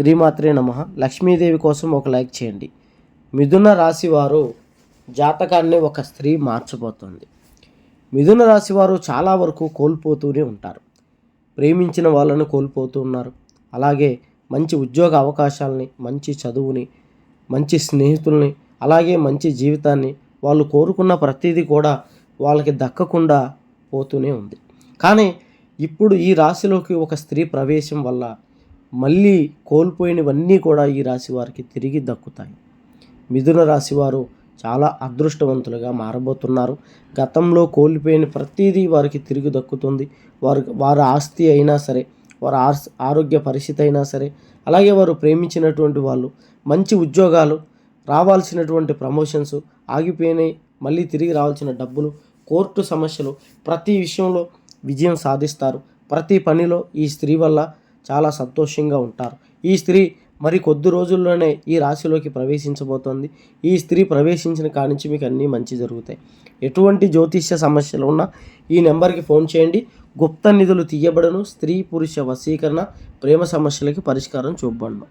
శ్రీమాత్రే నమ. లక్ష్మీదేవి కోసం ఒక లైక్ చేయండి. మిథున రాశి వారు జాతకాన్ని ఒక స్త్రీ మార్చబోతుంది. మిథున రాశి వారు చాలా వరకు కోల్పోతూనే ఉంటారు. ప్రేమించిన వాళ్ళని కోల్పోతూ ఉన్నారు. అలాగే మంచి ఉద్యోగ అవకాశాలని మంచి చదువుని మంచి స్నేహితుల్ని అలాగే మంచి జీవితాన్ని వాళ్ళు కోరుకున్న ప్రతిదీ కూడా వాళ్ళకి దక్కకుండా పోతూనే ఉంది. కానీ ఇప్పుడు ఈ రాశిలోకి ఒక స్త్రీ ప్రవేశం వల్ల మళ్ళీ కోల్పోయినవన్నీ కూడా ఈ రాశి వారికి తిరిగి దక్కుతాయి. మిథున రాశి వారు చాలా అదృష్టవంతులుగా మారబోతున్నారు. గతంలో కోల్పోయిన ప్రతిదీ వారికి తిరిగి దక్కుతుంది. వారు వారి ఆస్తి అయినా సరే వారి ఆస్ ఆరోగ్య పరిస్థితి అయినా సరే అలాగే వారు ప్రేమించినటువంటి వాళ్ళు మంచి ఉద్యోగాలు రావాల్సినటువంటి ప్రమోషన్స్ ఆగిపోయినాయి మళ్ళీ తిరిగి రావాల్సిన డబ్బులు కోర్టు సమస్యలు ప్రతి విషయంలో విజయం సాధిస్తారు. ప్రతి పనిలో ఈ స్త్రీ వల్ల చాలా సంతోషంగా ఉంటారు. ఈ స్త్రీ మరి కొద్ది రోజుల్లోనే ఈ రాశిలోకి ప్రవేశించబోతోంది. ఈ స్త్రీ ప్రవేశించిన కానించి నుంచి మీకు అన్నీ మంచి జరుగుతాయి. ఎటువంటి జ్యోతిష్య సమస్యలు ఉన్నా ఈ నెంబర్కి ఫోన్ చేయండి. గుప్త నిధులు తీయబడను. స్త్రీ పురుష వశీకరణ ప్రేమ సమస్యలకి పరిష్కారం చూపబడను.